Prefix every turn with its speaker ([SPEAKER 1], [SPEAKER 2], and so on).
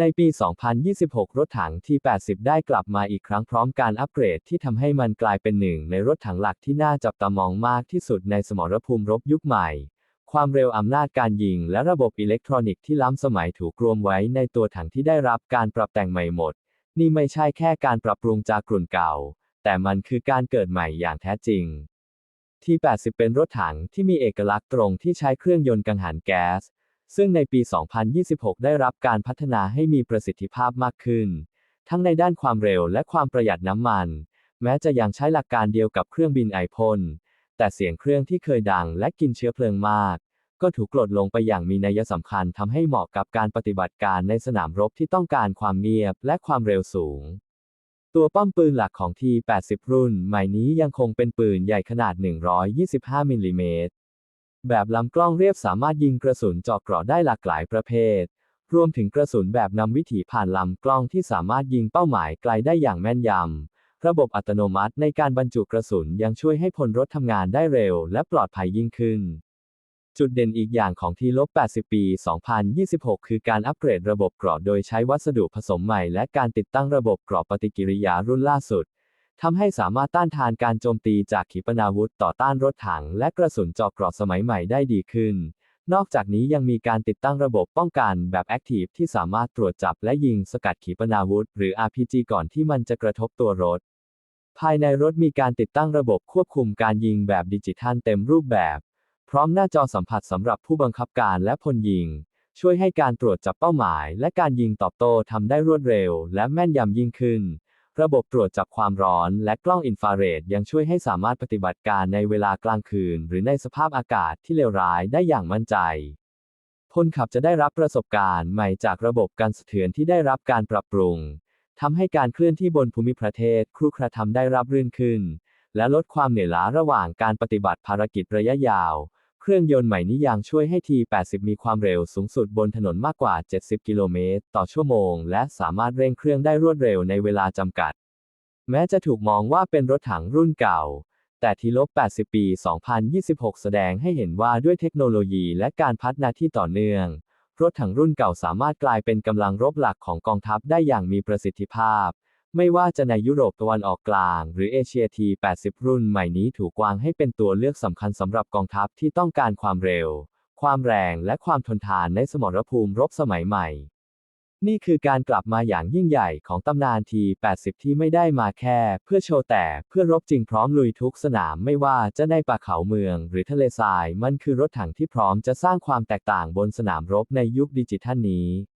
[SPEAKER 1] ในปี 2026 รถถัง T80 ได้กลับมาอีกครั้งพร้อมการอัปเกรดที่ทำให้มันกลายเป็นหนึ่งในรถถังหลักที่น่าจับตามองมากที่สุดในสมรภูมิรบยุคใหม่ ความเร็วอำนาจการยิงและระบบอิเล็กทรอนิกส์ที่ล้ำสมัยถูกรวมไว้ในตัวถังที่ได้รับการปรับแต่งใหม่หมด นี่ไม่ใช่แค่การปรับปรุงจากกลุ่นเก่า แต่มันคือการเกิดใหม่อย่างแท้จริง T80 เป็นรถถังที่มีเอกลักษณ์ตรงที่ใช้เครื่องยนต์กังหันแก๊ส ซึ่งในปี 2026 ได้รับการพัฒนาให้มีประสิทธิภาพมากขึ้น ทั้งในด้านความเร็วและความประหยัดน้ำมัน แม้จะยังใช้หลักการเดียวกับเครื่องบินไอพ่นแต่เสียงเครื่องที่เคยดังและกินเชื้อเพลิงมาก ก็ถูกกลดลงไปอย่างมีนัยสำคัญทำให้เหมาะกับการปฏิบัติการในสนามรบที่ต้องการความเงียบและความเร็วสูง ตัวป้อมปืนหลักของ T80 รุ่น ใหม่นี้ยังคงเป็นปืนใหญ่ขนาด 125 มิลลิเมตร แบบลำกล้องเรียบสามารถยิงกระสุนเจาะเกราะได้หลากหลายประเภท รวมถึงกระสุนแบบนำวิถีผ่านลำกล้องที่สามารถยิงเป้าหมายไกลได้อย่างแม่นยำ ระบบอัตโนมัติในการบรรจุกระสุนยังช่วยให้พลรถทำงานได้เร็วและปลอดภัยยิ่งขึ้น จุดเด่นอีกอย่างของทีลบ80 ปี 2026 คือการอัปเกรดระบบเกราะโดยใช้วัสดุผสมใหม่และการติดตั้งระบบเกราะปฏิกิริยารุ่นล่าสุด ทำให้สามารถต้านทานการโจมตีจากขีปนาวุธต่อต้านรถถัง และกระสุนเจาะเกราะสมัยใหม่ได้ดีขึ้น นอกจากนี้ยังมีการติดตั้งระบบป้องกันแบบแอคทีฟที่สามารถตรวจจับและยิงสกัดขีปนาวุธ หรือ RPG ก่อนที่มันจะกระทบตัวรถ ภายในรถมีการติดตั้งระบบควบคุมการยิงแบบดิจิทัลเต็มรูปแบบ พร้อมหน้าจอสัมผัสสำหรับผู้บังคับการและพลยิง ช่วยให้การตรวจจับเป้าหมาย และการยิงตอบโต้ทำได้รวดเร็ว และแม่นยำยิ่งขึ้น ระบบตรวจจับความร้อนและกล้องอินฟราเรดยังช่วยให้สามารถปฏิบัติการในเวลากลางคืน หรือในสภาพอากาศที่เลวร้ายได้อย่างมั่นใจพลขับจะได้รับประสบการณ์ใหม่จากระบบการสะเทือนที่ได้รับการปรับปรุงทำให้การเคลื่อนที่บนภูมิประเทศครุกระทำได้รับรื่นขึ้น และลดความเหนื่อยล้าระหว่างการปฏิบัติภารกิจระยะยาว เครื่องยนต์ใหม่นี้ยังช่วยให้ T80 มีความเร็วสูงสุดบนถนนมากกว่า 70 กิโลเมตรต่อชั่วโมง และสามารถเร่งเครื่องได้รวดเร็วในเวลาจำกัด แม้จะถูกมองว่าเป็นรถถังรุ่นเก่า แต่ทีลบ 80 ปี 2026 แสดงให้เห็นว่าด้วยเทคโนโลยีและการพัฒนาที่ต่อเนื่อง รถถังรุ่นเก่าสามารถกลายเป็นกำลังรบหลักของกองทัพได้อย่างมีประสิทธิภาพ ไม่ว่าจะในยุโรปตะวันออกกลาง หรือเอเชียที 80 รุ่นใหม่นี้ถูกวางให้เป็นตัวเลือกสำคัญสำหรับกองทัพที่ต้องการความเร็ว ความแรงและความทนทานในสมรภูมิรบสมัยใหม่ นี่คือการกลับมาอย่างยิ่งใหญ่ของตำนานที 80 ที่ไม่ได้มาแค่ เพื่อโชว์แต่เพื่อรบจริงพร้อมลุยทุกสนามไม่ว่าจะในป่าเขาเมือง หรือทะเลทรายมันคือรถถังที่พร้อมจะสร้างความแตกต่างบนสนามรบในยุคดิจิทัลนี้